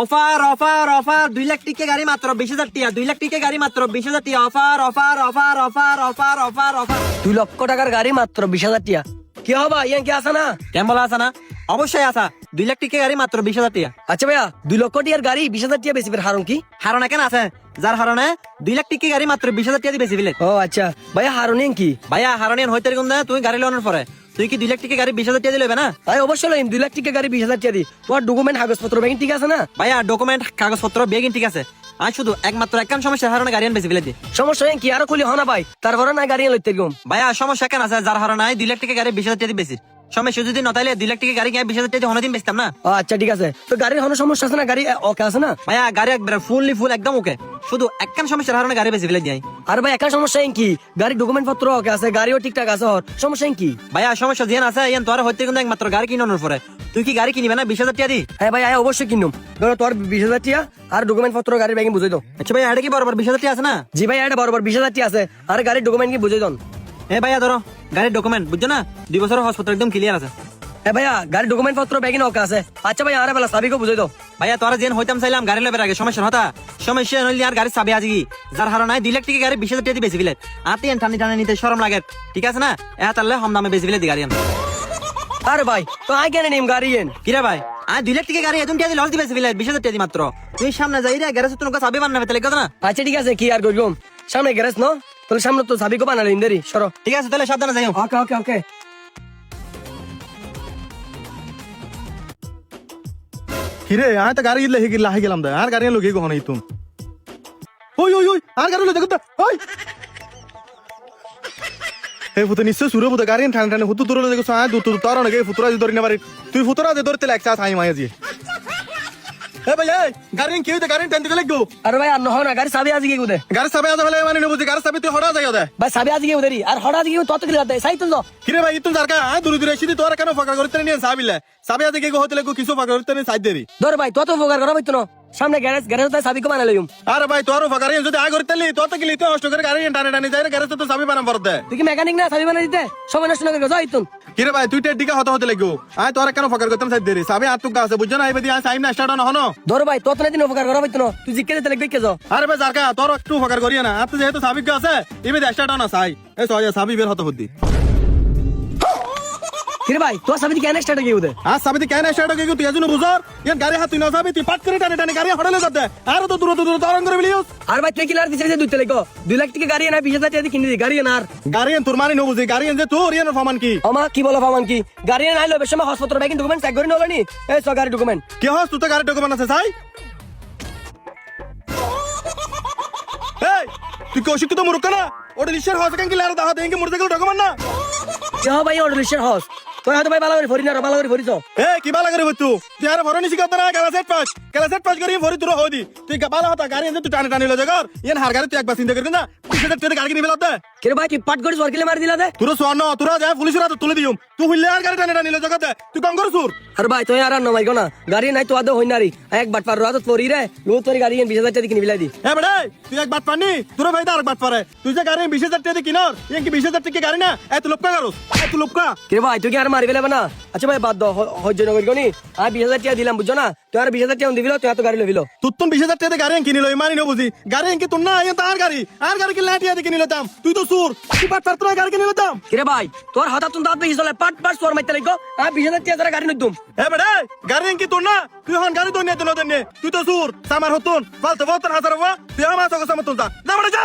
Offer offer offer দুই লাখ টিকে গাড়ি মাত্র, বিশ হাজার টিয়া। দুই লাখ টিকে গাড়ি মাত্র, বিশ হাজার টিয়া। Offer offer offer offer offer offer offer দুই লক্ষ টাকার গাড়ি মাত্র, বিশ হাজার টিয়া। কি হবা ইয়ান কি আসা না? কেমন বলা আছে না? অবশ্যই আসা দুই লাখ টিকে গাড়ি মাত্র, বিশ হাজার টিয়া। আচ্ছা ভাইয়া, দুই লক্ষ টিয়ার গাড়ি, বিশ হাজার টিয়া বেশি হারুন কি? হারণা কেন আছে। যার হারণে দুই লাখ টিকে গাড়ি মাত্র, বিশ হাজার টিয়া বেশি ও আচ্ছা। ভাইয়া হারুন কি? ভাইয়া, হারণিয়ান হইতে তুমি গাড়ি লোনের পরে। তুই কি দুই লাখ টিকে গাড়ি বিশ হাজার টিয়া দিলে না? ভাই অবশ্যই লইম দুই লাখ টিকা গাড়ি বিশ হাজার টিয়া দি। তোমার ডকুমেন্ট কাগজপত্র ব্যাংক ঠিক আছে না? ভাইয়া ডকুমেন্ট কাগজপত্র বেগিন ঠিক আছে। আর শুধু একমাত্র একখান সমস্যা হারণে গাড়ি বেশি ফেলে দি। সমস্যা কি আরও খুলি হনা ভাই। তারপরে না গাড়ি লইতে গম। ভাইয়া সমস্যা কেন আছে? যার হারণে দুই লাখ টিকে গাড়ি বিশ হাজার দিয়ে বেশি। সমস্যা যদি নতাইলে দুই লাখ টিকে গাড়ি বিশ হাজার টিয়া দিয়ে হনে দিন বেচতাম না? আচ্ছা ঠিক আছে। তো গাড়ির কোনো সমস্যা আছে না? গাড়ি ওকে আছে না? ভাইয়া গাড়ি একবারে ফুললি ফুল একদম ওকে। শুধু একখান সমস্যার কারণে গাড়ি বেশি ফেলে দিই আর ভাই একা সমস্যা কি? গাড়ি ডকুমেন্ট পত্র ওকে আছে গাড়িও ঠিকঠাক আছে ওর। সমস্যা কি? ভাইয়া সমস্যা যেন আছে ইয়ান তোর হইতে কিন্তু একমাত্র গাড়ি কিনানোর পরে। তুই কি গাড়ি কিনিবে না বিশ হাজার টিয়া দি? হ্যাঁ ভাই আয় অবশ্যই কিনুম। ধরো তোর বিশ হাজার টিয়া আর ডকুমেন্ট পত্র গাড়ি ব্যাংকে বুঝাই দাও। আচ্ছা ভাই এটা কি বরাবর বিশ হাজার টিয়া আছে না? জি ভাই এটা বরাবর বিশ হাজার টিয়া আছে আর গাড়ির ডকুমেন্ট কি বুঝাই দন এ ভাইয়া ধরো গাড়ির ডকুমেন্ট বুঝছ না? দুই বছরের হসপিটাল একদম ক্লিয়ার আছে। হ্যাঁ ভাইয়া গাড়ির ডকুমেন্ট পত্র ব্যাংকে ওকে আছে। আচ্ছা ভাই আরে বেলা সাবিকে বুঝাই দাও। ভাইয়া তোরা যেন হইতাম চাইলাম গাড়ি লেবার আগে সমস্যা হতা সমস্যা নইলে আর গাড়ি চাবি আজি যার হারো নাই দুই লাখ টাকা গাড়ি বিশ হাজার টাকা বেশি ফেলে আতে টানি টানি নিতে সরম লাগে। ঠিক আছে না? এ তাহলে হম দামে বেশি ফেলে দি গাড়ি আরে ভাই তো আই কেন নিম গাড়ি এন? কিরে ভাই? আয় দুই লাখ টাকা গাড়ি এদম টাকা লস দিবে বেশি ফেলে বিশ হাজার টাকা মাত্র। তুই সামনে যাই রে গ্যারেজ তোমাকে চাবি বানাবে তাহলে কথা না? আচ্ছা ঠিক আছে কি আর করলাম সামনে গ্যারেজ ন? তাহলে সামনে তো সাবিকে বানালিম দেরি সরো। ঠিক আছে তাহলে সাবধানে যাই। ওকে ওকে ওকে। কিরে আয় তো গাড়ি লেহে গিলা হে গেলাম দা। আর গাড়ি লোকে কখন তুম ওই ওই ওই, আর গাড়ি লো দেখো ওই। হে ফুতে, নিশ্চয় সুরে ফুতে, গাড়ি ঠান ঠান, হুতু দূরে দেখো আয় দূর তার নাকি ফুতুরা ধরে না পারি তুই ফুতুরা দে ধরতে লাগছা আই মাই আজি হে ভাই এই গাড়ি কি হইতে গাড়ি টেন দিতে লাগবো। আরে ভাই আর নহয় না গাড়ি সাবি আজকে উদে গাড়ি সাবে আজ হলে মানে নেব গাড়ি সাবে তুই হড়া যাই ভাই সাবি আজকে উদেরি আর হঠাৎ আজকে তত কি লাগতে সাইকেল দাও কিরে ভাই তুই যারকা আয় দূরে দূরে এসে তোরা কেন ফাঁকা করতে নিয়ে সাবিলে সাবে আজ কি হতে লাগবো কিছু ফাঁকা করতে নিয়ে সাইড দেরি ধর ভাই তত উপকার করা হইতো না? সামনে গ্যারেজ গ্যারেজ তাই সাবিকে বানালিম আরে ভাই তোর ফাঁকা যদি আয় করতে লি তোর তো কি লিতে নষ্ট করে গাড়ি টানে টানে যাই গাড়ি তো সাবি বানাম পড়তে তুই কি মেকানিক না? সাবি বানাই দিতে? সময় নষ্ট না করে যাই তুন কিরে ভাই তুই টেডিকা হতে হতে লাগবো আয় তোরা কেন ফাঁকা করতাম সাইড দেরি? সাবি আতুক আছে বুঝছ না? এবার আয় সাইম না স্টার্ট না হনো? ধর ভাই তত না দিন উপকার করা হইতো না। তুই জিজ্ঞেস দিতে লাগবে কে যাও? আরে ভাই যারকা তোর একটু ফাঁকা করিয়া না। আপনি যেহেতু সাবিক আছে এবার স্টার্ট না সাই এই সয় সাবি বের হতে হদ্দি ভাই তোর সাবি কেন স্টার্ট হয়ে উদে আজ সাবিতে কেন স্টার্ট হয়ে তুই এজন্য বুঝর? ইয়ান গাড়ি হাত তুই না সাবি তুই পাট করে টানে টানে গাড়ি হড়ালে যাতে আর তো দূর দূর তরঙ্গ করে বিলিয়স আর ভাই তুই কিলার দিছে দুই তেলে গো দুই লাখ টাকা গাড়ি না বিশ হাজার টাকা কিনে দি গাড়ি না আর গাড়ি তোর মানে নবু যে গাড়ি যে তোর ইয়ান ফমান কি? আমা কি বলো ভামান কি? গাড়ি না আইলো বেশ সময় হসপিটাল ব্যাগিং ডকুমেন্ট চেক করে নবনি এই সব গাড়ি ডকুমেন্ট কে হস? তুই তো গাড়ি ডকুমেন্ট আছে সাই এই তুই কি অশিক্ষিত মূর্খ না? ওটা লিশের হস কেন কি লার দাহ দেন কি মোটরসাইকেল ডকুমেন্ট না? যা ভাই অর্ডার লিস্টের হস। তুই হয়তো ভাই ভালো করে ভরি না ভালো করে ভরিছ এ কি বালা করে বতু তুই আর ভরনি শিখাত না গালা সেট পাস গালা সেট পাস করি ভরি তুই হদি। তুই বালা হতা গাড়ি এনে তুই টানে টানে লজা কর ইয়ান হার গাড়ি তুই একবার চিন্তা করবি না তুই সেটা তুই গাড়ি কিনে ফেলাতে কিরে ভাই কি পাট করে সরকিলে মারি দিলা দে? তোর সোয়ান্ন তোরা যা পুলিশের হাতে তুলে দিউম তুই হুইলে আর গাড়ি টানে টানে লজা কর তুই কঙ্গর সুর আর ভাই তুই আর নমাই গো না গাড়ি নাই তো আদৌ হই নারি এক বাট পার রাত পরি রে লো তোর গাড়ি বিশ হাজার টাকা কিনে বিলাই দি। এ বেড়ে তুই এক বাট পানি তোর ভাই আর বাট পারে তুই যে গাড়ি বিশ হাজার টাকা কিনর ইয়ান কি বিশ হাজার টাকা গাড়ি না এত লোপকা করস এত লোপকা। কিরে ভাই তুই কি আর মারি ফেলে না। আচ্ছা ভাই বাদ দাও হজ্জ নগর গনি। আর বিশ হাজার টাকা দিলাম বুঝছ না? তুই আর বিশ হাজার টাকা দিবিল তুই এত গাড়ি লবিল তুই তো বিশ হাজার টাকা গাড়ি কিনিল মানি না বুঝি। গাড়ি কি তোর না ইয়ান তার গাড়ি। আর গাড়ি কি লাটিয়া দিয়ে কিনিল দাম তুই তো সুর তুই বাট পার তোর গাড়ি কিনিল দাম কিরে ভাই তোর হঠাৎ তুমি দাঁত বেশি চলে পাট পাট তোর মাইতে লাগো আর বিশ হাজার টাকা গাড়ি নতুম এ বেড়ে গাড়ি কি তোর না তুই হন গাড়ি তো নিয়ে দিল তুই তো সুর সামার হতুন ফালতু ফালতু হাজার হওয়া। তুই আমার সঙ্গে সামতুন যা। না বেড়ে যা।